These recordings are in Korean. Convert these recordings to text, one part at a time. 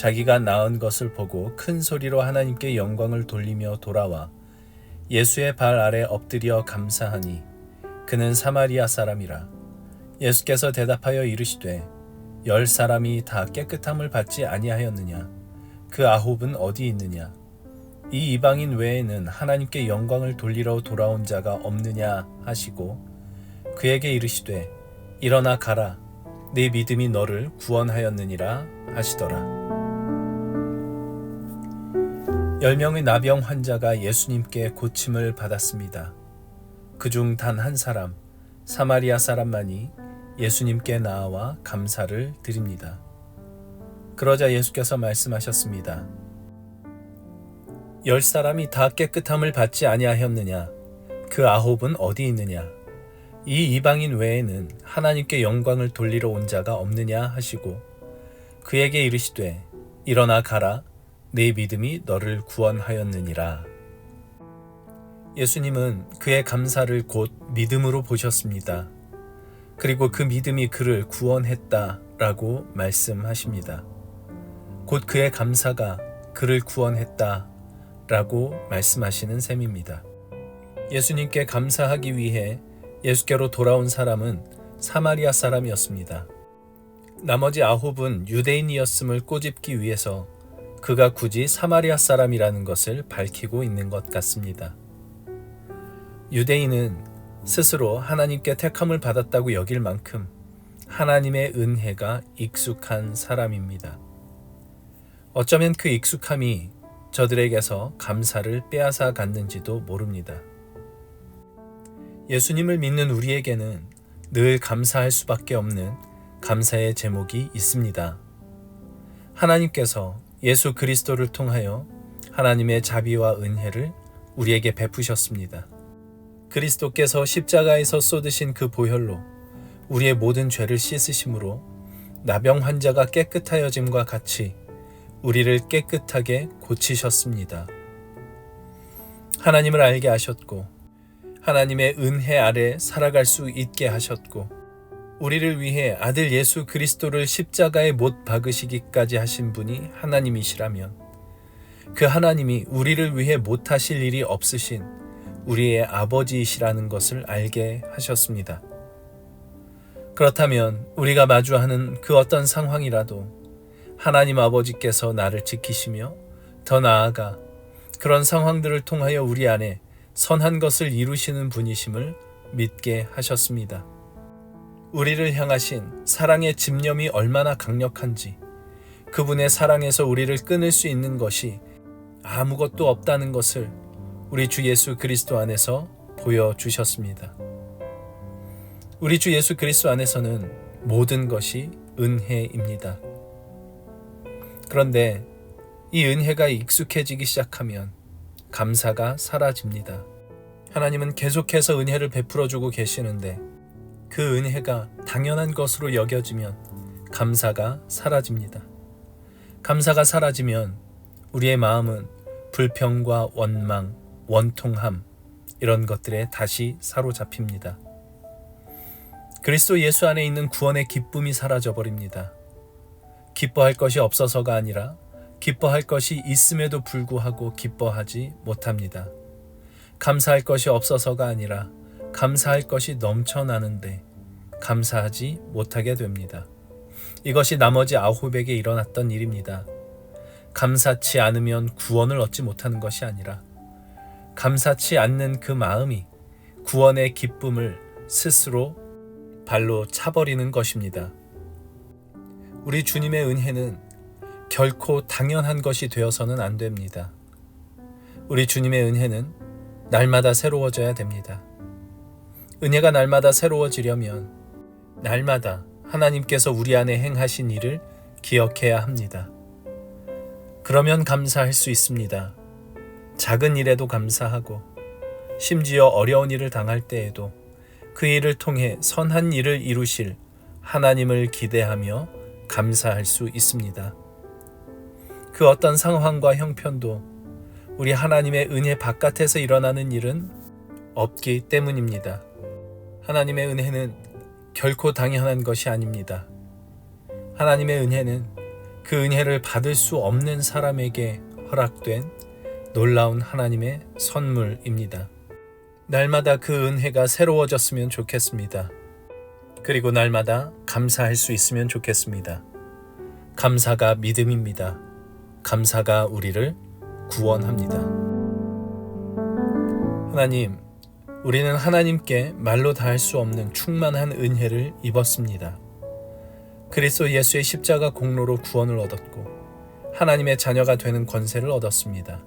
자기가 나은 것을 보고 큰 소리로 하나님께 영광을 돌리며 돌아와 예수의 발 아래 엎드려 감사하니 그는 사마리아 사람이라. 예수께서 대답하여 이르시되 열 사람이 다 깨끗함을 받지 아니하였느냐? 그 아홉은 어디 있느냐? 이 이방인 외에는 하나님께 영광을 돌리러 돌아온 자가 없느냐? 하시고 그에게 이르시되 일어나 가라. 네 믿음이 너를 구원하였느니라. 하시더라 열 명의 나병 환자가 예수님께 고침을 받았습니다. 그 중 단 한 사람 사마리아 사람만이 예수님께 나와 감사를 드립니다. 그러자 예수께서 말씀하셨습니다. 열 사람이 다 깨끗함을 받지 아니하였느냐? 그 아홉은 어디 있느냐? 이 이방인 외에는 하나님께 영광을 돌리러 온 자가 없느냐 하시고 그에게 이르시되 일어나 가라 네 믿음이 너를 구원하였느니라. 예수님은 그의 감사를 곧 믿음으로 보셨습니다. 그리고 그 믿음이 그를 구원했다 라고 말씀하십니다. 곧 그의 감사가 그를 구원했다 라고 말씀하시는 셈입니다. 예수님께 감사하기 위해 예수께로 돌아온 사람은 사마리아 사람이었습니다. 나머지 아홉은 유대인이었음을 꼬집기 위해서 그가 굳이 사마리아 사람이라는 것을 밝히고 있는 것 같습니다. 유대인은 스스로 하나님께 택함을 받았다고 여길 만큼 하나님의 은혜가 익숙한 사람입니다. 어쩌면 그 익숙함이 저들에게서 감사를 빼앗아 갔는지도 모릅니다. 예수님을 믿는 우리에게는 늘 감사할 수밖에 없는 감사의 제목이 있습니다. 하나님께서 예수 그리스도를 통하여 하나님의 자비와 은혜를 우리에게 베푸셨습니다. 그리스도께서 십자가에서 쏟으신 그 보혈로 우리의 모든 죄를 씻으심으로 나병 환자가 깨끗하여짐과 같이 우리를 깨끗하게 고치셨습니다. 하나님을 알게 하셨고 하나님의 은혜 아래 살아갈 수 있게 하셨고 우리를 위해 아들 예수 그리스도를 십자가에 못 박으시기까지 하신 분이 하나님이시라면 그 하나님이 우리를 위해 못하실 일이 없으신 우리의 아버지이시라는 것을 알게 하셨습니다. 그렇다면 우리가 마주하는 그 어떤 상황이라도 하나님 아버지께서 나를 지키시며 더 나아가 그런 상황들을 통하여 우리 안에 선한 것을 이루시는 분이심을 믿게 하셨습니다. 우리를 향하신 사랑의 집념이 얼마나 강력한지 그분의 사랑에서 우리를 끊을 수 있는 것이 아무것도 없다는 것을 우리 주 예수 그리스도 안에서 보여주셨습니다. 우리 주 예수 그리스도 안에서는 모든 것이 은혜입니다. 그런데 이 은혜가 익숙해지기 시작하면 감사가 사라집니다. 하나님은 계속해서 은혜를 베풀어 주고 계시는데 그 은혜가 당연한 것으로 여겨지면 감사가 사라집니다. 감사가 사라지면 우리의 마음은 불평과 원망, 원통함 이런 것들에 다시 사로잡힙니다. 그리스도 예수 안에 있는 구원의 기쁨이 사라져 버립니다. 기뻐할 것이 없어서가 아니라 기뻐할 것이 있음에도 불구하고 기뻐하지 못합니다. 감사할 것이 없어서가 아니라 감사할 것이 넘쳐나는데 감사하지 못하게 됩니다. 이것이 나머지 아홉에게 일어났던 일입니다. 감사치 않으면 구원을 얻지 못하는 것이 아니라 감사치 않는 그 마음이 구원의 기쁨을 스스로 발로 차버리는 것입니다. 우리 주님의 은혜는 결코 당연한 것이 되어서는 안 됩니다. 우리 주님의 은혜는 날마다 새로워져야 됩니다. 은혜가 날마다 새로워지려면 날마다 하나님께서 우리 안에 행하신 일을 기억해야 합니다. 그러면 감사할 수 있습니다. 작은 일에도 감사하고 심지어 어려운 일을 당할 때에도 그 일을 통해 선한 일을 이루실 하나님을 기대하며 감사할 수 있습니다. 그 어떤 상황과 형편도 우리 하나님의 은혜 바깥에서 일어나는 일은 없기 때문입니다. 하나님의 은혜는 결코 당연한 것이 아닙니다. 하나님의 은혜는 그 은혜를 받을 수 없는 사람에게 허락된 놀라운 하나님의 선물입니다. 날마다 그 은혜가 새로워졌으면 좋겠습니다. 그리고 날마다 감사할 수 있으면 좋겠습니다. 감사가 믿음입니다. 감사가 우리를 구원합니다. 하나님, 우리는 하나님께 말로 다 할 수 없는 충만한 은혜를 입었습니다. 그리스도 예수의 십자가 공로로 구원을 얻었고 하나님의 자녀가 되는 권세를 얻었습니다.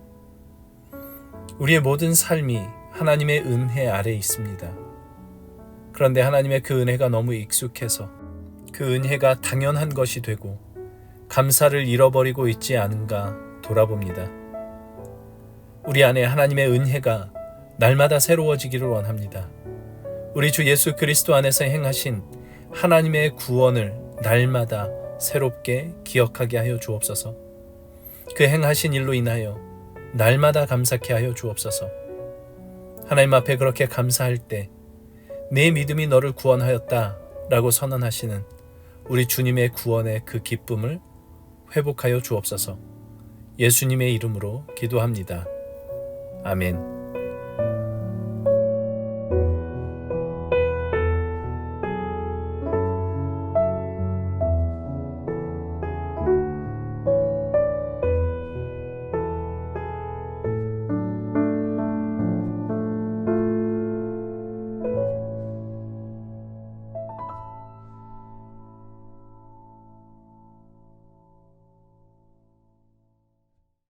우리의 모든 삶이 하나님의 은혜 아래 있습니다. 그런데 하나님의 그 은혜가 너무 익숙해서 그 은혜가 당연한 것이 되고 감사를 잃어버리고 있지 않은가 돌아봅니다. 우리 안에 하나님의 은혜가 날마다 새로워지기를 원합니다. 우리 주 예수 그리스도 안에서 행하신 하나님의 구원을 날마다 새롭게 기억하게 하여 주옵소서. 그 행하신 일로 인하여 날마다 감사케 하여 주옵소서. 하나님 앞에 그렇게 감사할 때 내 믿음이 너를 구원하였다 라고 선언하시는 우리 주님의 구원의 그 기쁨을 회복하여 주옵소서. 예수님의 이름으로 기도합니다. 아멘.